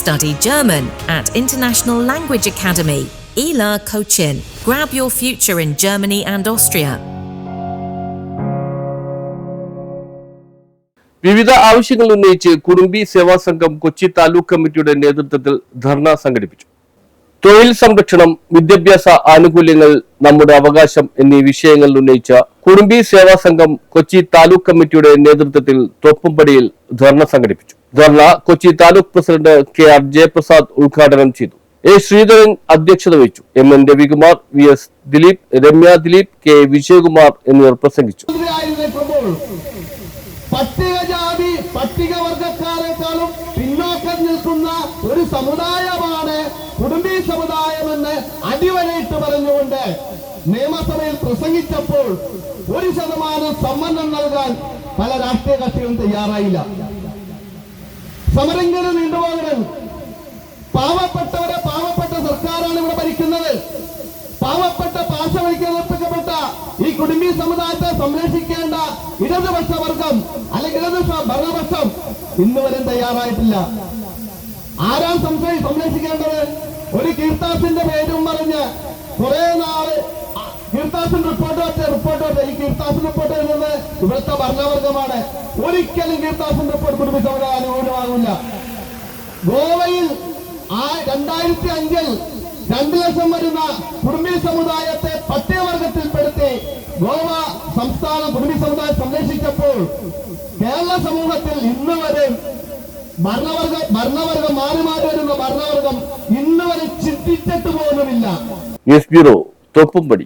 Study German at International Language Academy, ELA Cochin. Grab your future in Germany and Austria. വിവിധ ആവശ്യങ്ങൾ ഉന്നയിച്ച് കുടുംബി സേവാ സംഘം കൊച്ചി താലൂക്ക് കമ്മിറ്റിയുടെ നേതൃത്വത്തിൽ ധർണ സംഘടിപ്പിച്ചു തൊഴിൽ സംരക്ഷണം വിദ്യാഭ്യാസ ആനുകൂല്യങ്ങൾ നമ്മുടെ അവകാശം എന്നീ വിഷയങ്ങൾ ഉന്നയിച്ച കുടുംബി സേവാ സംഘം കൊച്ചി താലൂക്ക് കമ്മിറ്റിയുടെ നേതൃത്വത്തിൽ തൊപ്പുംപടിയിൽ ധർണ സംഘടിപ്പിച്ചു. Dharna Kochi taluk president K R Jayaprasad ഉദ്ഘാടനം ചെയ്തു. എ ശ്രീധരൻ അധ്യക്ഷത വഹിച്ചു. M N Ravikumar V S Dileep Ramya Dileep K Vijayakumar എന്നിവർ പ്രസംഗിച്ചു. പട്ടികജാതി പട്ടികവർഗക്കാരെക്കാളും പിന്നോക്കം നിൽക്കുന്ന ഒരു സമുദായമാണ് കുടുംബി സമുദായമെന്ന് അടിവരയിട്ട് പറഞ്ഞുകൊണ്ട് നിയമസഭയിൽ പ്രസംഗിച്ചപ്പോൾ ഒരു ശതമാനം സമ്മർദ്ദം നൽകാൻ പല രാഷ്ട്രീയ കക്ഷികളും തയ്യാറായില്ല. സമരങ്ങൾ നീണ്ടുപോകണം പാവപ്പെട്ടവരെ പാവപ്പെട്ട സർക്കാരാണ് ഇവിടെ ഭരിക്കുന്നത്. പാവപ്പെട്ട പാർശ്വവൽക്കരിക്കപ്പെട്ട ഈ കുടുംബി സമുദായത്തെ സംരക്ഷിക്കേണ്ട ഇടതുപക്ഷ വർഗം അല്ലെങ്കിൽ ഇടതുപക്ഷ ഭരണപക്ഷം ഇന്നുവരെ തയ്യാറായിട്ടില്ല. ആരാണ് സംശയം സംരക്ഷിക്കേണ്ടത് ഒരു കീർത്താസിന്റെ പേരും പറഞ്ഞ് കുറെ നാൾ കീർത്താസിൻ റിപ്പോർട്ട് വെച്ച റിപ്പോർട്ട് വെച്ച ഈ കീർത്താസിൻ റിപ്പോർട്ട് എഴുതുന്നത് ഇവിടുത്തെ ഭരണവർഗമാണ് ഒരിക്കലും കീർത്താസിൻ റിപ്പോർട്ട് പിടിപ്പിച്ചവരെ അനുകൂലമാകില്ല ഗോവയിൽ ആ രണ്ടായിരത്തി അഞ്ചിൽ രണ്ടു ലക്ഷം വരുന്ന കുടുംബി സമുദായത്തെ പട്ടികവർഗത്തിൽപ്പെടുത്തി ഗോവ സംസ്ഥാന കുടുംബി സമുദായം സംരക്ഷിച്ചപ്പോൾ കേരള സമൂഹത്തിൽ ഇന്ന് വരെ ഭരണവർഗ ഭരണവർഗം മാറി മാറി വരുന്ന ഭരണവർഗം ഇന്നുവരെ ചിന്തിച്ചിട്ട് പോകുന്നില്ല ന്യൂസ് ബ്യൂറോ തോപ്പുംപടി